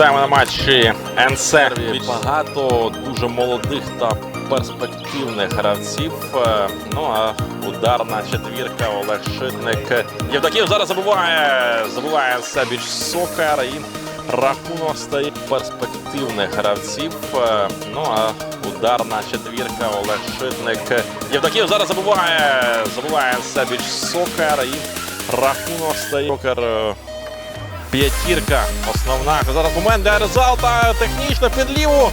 Вітаємо на матчі НС. Багато дуже молодих та перспективних гравців. Е, Ну а ударна четвірка Олег Шитник. Євдоків зараз забуває. Забуває все більш сокер і рахунок стає перспективних гравців. Е, Ну а ударна четвірка Олег Шитник. Євдоків зараз забуває. Забуває все більш сокер і рахунок стає сокер. е, П'ятірка основна. Зараз момент для Резалта. Технічно під ліву.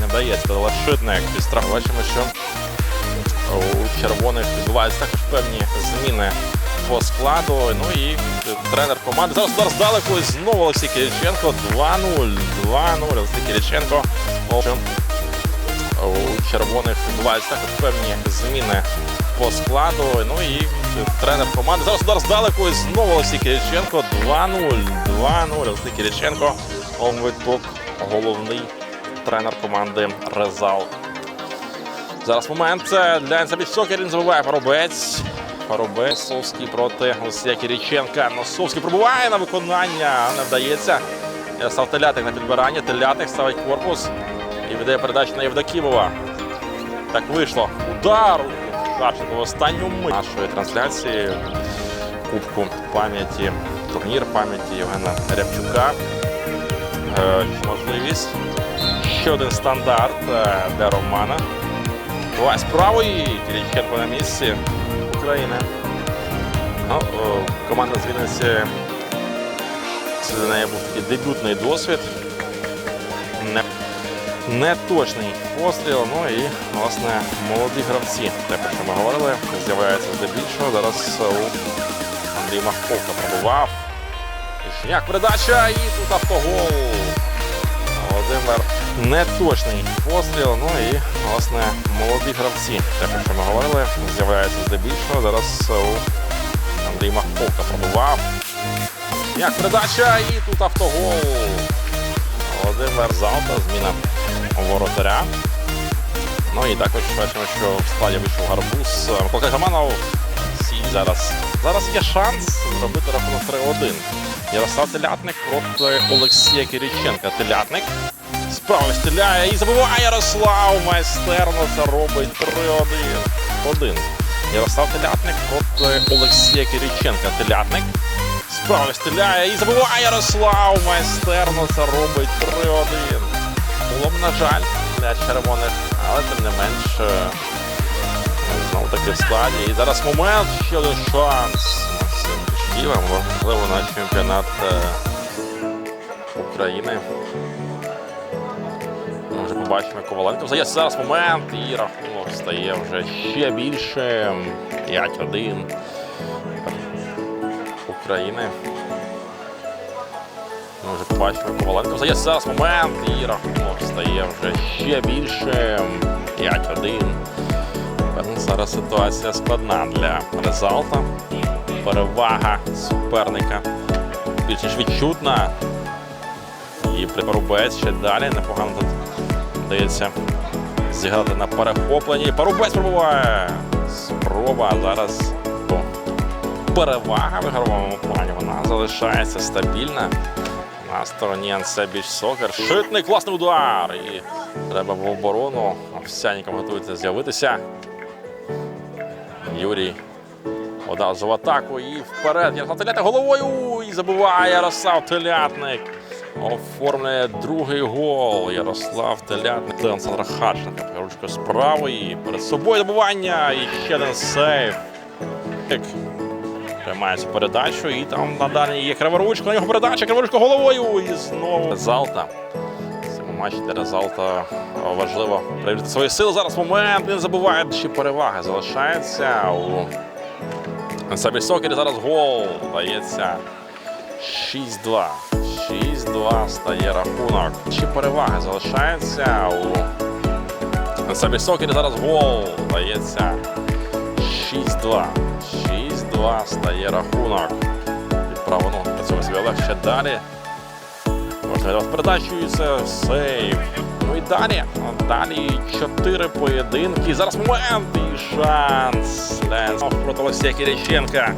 Не вдається. Але Шитник під страх. Бачимо, що у червоних відбуваються також певні зміни по складу. Ну і тренер команди. Зараз удар здалеку. І знову Олексій Кириченко. 2-0. 2-0. Олексій Кириченко. У червоних відбуваються також певні зміни по складу. Ну і тренер команди. Зараз удар здалеку. І знову Олексій Кириченко. 2-0. 2-0. Олексій Кириченко. Виток головний тренер команди Резал. Зараз момент Це для Енсабіч Сокер. Він забиває Парубець. Парубець Совський проти Олексія Кириченка. Носовський пробуває на виконання. Не вдається. Став Телятик на підбирання. Телятик ставить корпус і віддає передачу на Євдокімова. Так вийшло. Удар! Харченко в останню мить нашої трансляції Кубку пам'яті, турнір пам'яті Євгена Рябчука. Е, Можливість. Ще один стандарт е, для Романа. Вась правий, Кириченко на місці України. Ну, команда з Вінниці. Це для неї був такий дебютний досвід. Не, не постріл. Ну і, власне, молоді гравці. Те, про що ми говорили, з'являється здебільшого. Зараз у Андрій Маховка пробував. Ішняк передача і тут автогол. Володимир неточний постріл. Ну і, власне, молоді гравці. Те, про що ми говорили, з'являється здебільшого. Зараз у Андрій Маховка пробував. Як передача і тут автогол. Володимир Залта, зміна воротаря. Ну і також бачимо, що в складі вийшов гарбуз. Микола Гаманов. Сій зараз. Зараз є шанс зробити рахунок 3-1. Ярослав Телятник проти Олексія Кириченка. Телятник справа стріляє і забиває Ярослав. Майстерно це робить 3-1. Один. Ярослав Телятник проти Олексія Кириченка. Телятник справа стріляє і забиває Ярослав. Майстерно це робить 3-1. Було б, на жаль, для червоних, але тим не менш. е, Знову таки в складі. І зараз момент, ще один шанс. Максим Пішківа, можливо, на чемпіонат е, України. Вже побачимо Коваленко. Взає зараз момент і рахунок стає вже ще більше. 5-1 України. Ми вже побачимо Коваленко. Взає зараз момент і рахунок стає вже ще більше. 5-1. Зараз ситуація складна для Резалта. Перевага суперника більш ніж відчутна. І Парубець ще далі непогано тут вдається зіграти на перехопленні. Парубець пробуває. Спроба зараз перевага в ігровому плані. Вона залишається стабільна. На стороні Ансе Біч Сокер. Шитний класний удар. І треба в оборону. Овсяніком готується з'явитися. Юрій одразу в атаку і вперед. Ярослав Телятник головою і забиває Ярослав Телятник. Оформлює другий гол. Ярослав Телятник. Олександр Харченко. Ручка справа і перед собою добування. І ще один сейв. Цю передачу і там надалі є Криворучко. На нього передача. Криворучко головою. І знову Залта. В цьому матчі для Резалта важливо проявити свої сили. Зараз момент. Він забуває ще переваги. Залишається у Сабі Сокері. Зараз гол. Дається 6-2. 6-2 стає рахунок. Ще переваги залишається у Сабі Сокері. Зараз гол. Дається 6-2. 6-2 стає рахунок. Відправо ногу працює собі Олег ще далі. Можна передачу і це сейв. Ну і далі. Далі чотири поєдинки. Зараз момент і шанс. Ленс проти Олексія Кириченка.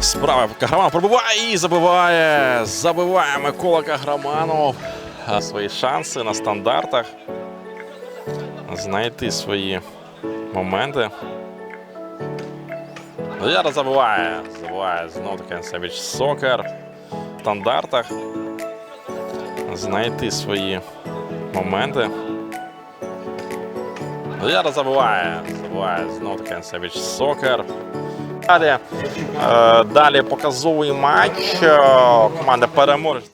Справа Каграманов пробиває і забиває. Забиває Микола Каграманов. Свої шанси на стандартах. Знайти свої моменти. Зараз забиває. Забиває знову таки Севіч Сокер. В стандартах. Знайти свої моменти. Я забиває. Забиває знову таки Севіч Сокер. Далі, е, далі показовий матч. Е, Команда переможе.